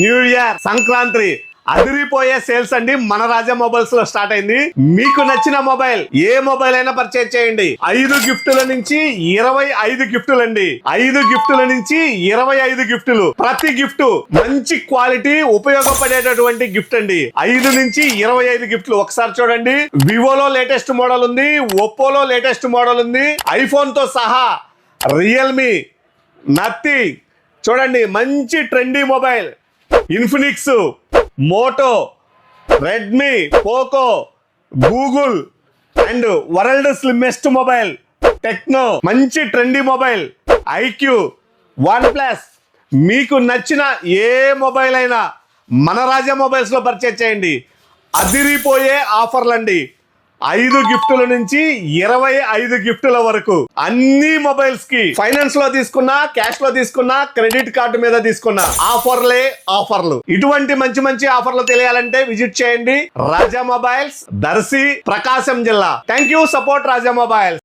New year Sankranti. అదిరిపోయే sales అండి మన రాజా మొబైల్స్లో స్టార్ట్ అయింది. మీకు నచ్చిన మొబైల్ ఏ మొబైల్ అయినా పర్చేజ్ చేయండి. ఐదు గిఫ్టుల నుంచి ఇరవై ఐదు గిఫ్టులు అండి ఐదు గిఫ్టుల నుంచి ఇరవై ఐదు గిఫ్టులు. ప్రతి గిఫ్ట్ మంచి క్వాలిటీ ఉపయోగపడేటటువంటి గిఫ్ట్ అండి. ఐదు నుంచి ఇరవై ఐదు గిఫ్ట్లు. ఒకసారి చూడండి. వివోలో లేటెస్ట్ మోడల్ ఉంది ఒప్పోలో లేటెస్ట్ మోడల్ ఉంది. ఐఫోన్తో సహా రియల్మీ నత్తి. చూడండి మంచి trendy mobile Infinix Moto Redmi Poco Google and world slimmest mobile Tecno మంచి trendy mobile iQOO OnePlus. మీకు నచ్చిన ఏ మొబైల్ అయినా మన రాజా మొబైల్స్లో పర్చేజ్ చేయండి. అదిరిపోయే ఆఫర్లు అండి ఐదు గిఫ్టుల నుంచి ఇరవై ఐదు గిఫ్టుల వరకు అన్ని మొబైల్స్కి ఫైనాన్స్లో తీసుకున్నా క్యాష్లో తీసుకున్నా క్రెడిట్ కార్డు మీద తీసుకున్నా ఆఫర్లే ఆఫర్లు. ఇటువంటి మంచి మంచి ఆఫర్లు తెలియాలంటే విజిట్ చేయండి. రాజా మొబైల్స్ దర్శి ప్రకాశం జిల్లా. Thank you support Raja mobiles.